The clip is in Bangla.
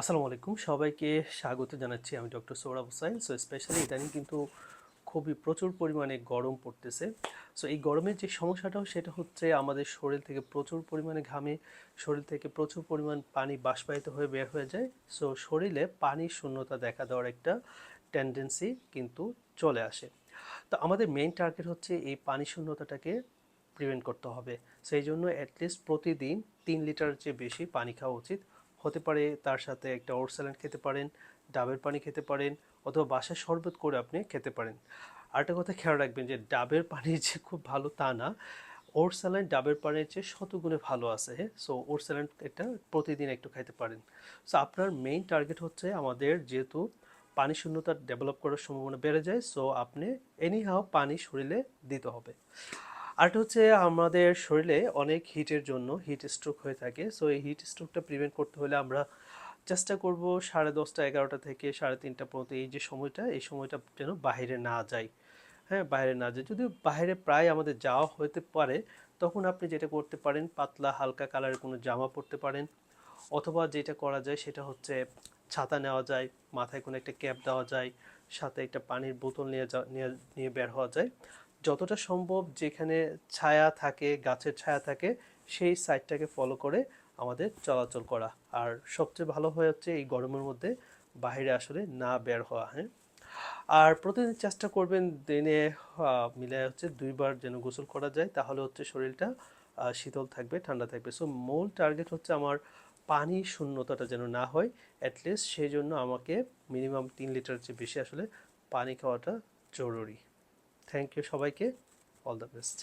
আসসালামু আলাইকুম। সবাইকে স্বাগত জানাচ্ছি আমি doctor Sourav Hossain. So specially ইদানিং কিন্তু খুবই প্রচুর পরিমাণে গরম পড়তেছে। সো এই গরমের যে সমস্যাটাও সেটা হচ্ছে আমাদের শরীর থেকে প্রচুর পরিমাণে ঘামে, শরীর থেকে প্রচুর পরিমাণ পানি বাষ্পায়িত হয়ে বের হয়ে যায়। সো শরীরে পানির শূন্যতা দেখা দেওয়ার একটা টেন্ডেন্সি কিন্তু চলে আসে। তো আমাদের মেইন টার্গেট হচ্ছে এই পানি শূন্যতাটাকে প্রিভেন্ট করতে হবে। সেই জন্য অ্যাটলিস্ট প্রতিদিন তিন লিটারের চেয়ে বেশি পানি খাওয়া উচিত। হতে পারে, তার সাথে একটা ওট স্যালাড খেতে পারেন, ডাবের পানি খেতে পারেন, অথবা বাসায় শরবত করে আপনি খেতে পারেন। আরেকটা কথা খেয়াল রাখবেন যে ডাবের পানি যে খুব ভালো তা না ওট স্যালাড ডাবের পানির চেয়ে শতগুণে ভালো আছে। সো ওট স্যালাড এটা প্রতিদিন একটু খাইতে পারেন। সো আপনার মেইন টার্গেট হচ্ছে আমাদের যেহেতু পানি শূন্যতা ডেভেলপ করার সম্ভাবনা বেড়ে যায় সো আপনি এনি হাও পানি শরীরে দিতে হবে। আরেকটা হচ্ছে আমাদের শরীরে অনেক হিটের জন্য হিট স্ট্রোক হয়ে থাকে। সো এই হিট স্ট্রোকটা প্রিভেন্ট করতে হলে আমরা চেষ্টা করব সাড়ে দশটা, এগারোটা থেকে সাড়ে তিনটা পর্যন্ত এই যে সময়টা, এই সময়টা যেন বাইরে না যায়। হ্যাঁ বাইরে না যায়। যদিও বাইরে প্রায় আমাদের যাওয়া হতে পারে, তখন আপনি যেটা করতে পারেন, পাতলা, হালকা কালারের কোনো জামা পরতে পারেন। অথবা যেটা করা যায় সেটা হচ্ছে ছাতা নেওয়া যায়, মাথায় কোনো একটা ক্যাপ দেওয়া যায়, সাথে একটা পানির বোতল নিয়ে নিয়ে বের হওয়া যায়। যতটা সম্ভব যেখানে ছায়া থাকে, গাছের ছায়া থাকে, সেই সাইডটাকে ফলো করে আমাদের চলাচল করা। আর সবচেয়ে ভালো হয়ে হচ্ছে এই গরমের মধ্যে বাইরে আসলে না বের হওয়া হ্যাঁ? আর প্রতিদিন চেষ্টা করবেন দিনে মিলে হচ্ছে দুইবার যেন গোসল করা যায়, তাহলে হচ্ছে শরীরটা শীতল থাকবে, ঠান্ডা থাকবে। সো মূল টার্গেট হচ্ছে আমার পানি শূন্যতাটা যেন না হয় অ্যাটলিস্ট সেই জন্য আমাকে মিনিমাম তিন লিটার চেয়ে বেশি আসলে পানি খাওয়াটা জরুরি। থ্যাংক ইউ সবাইকে. All the best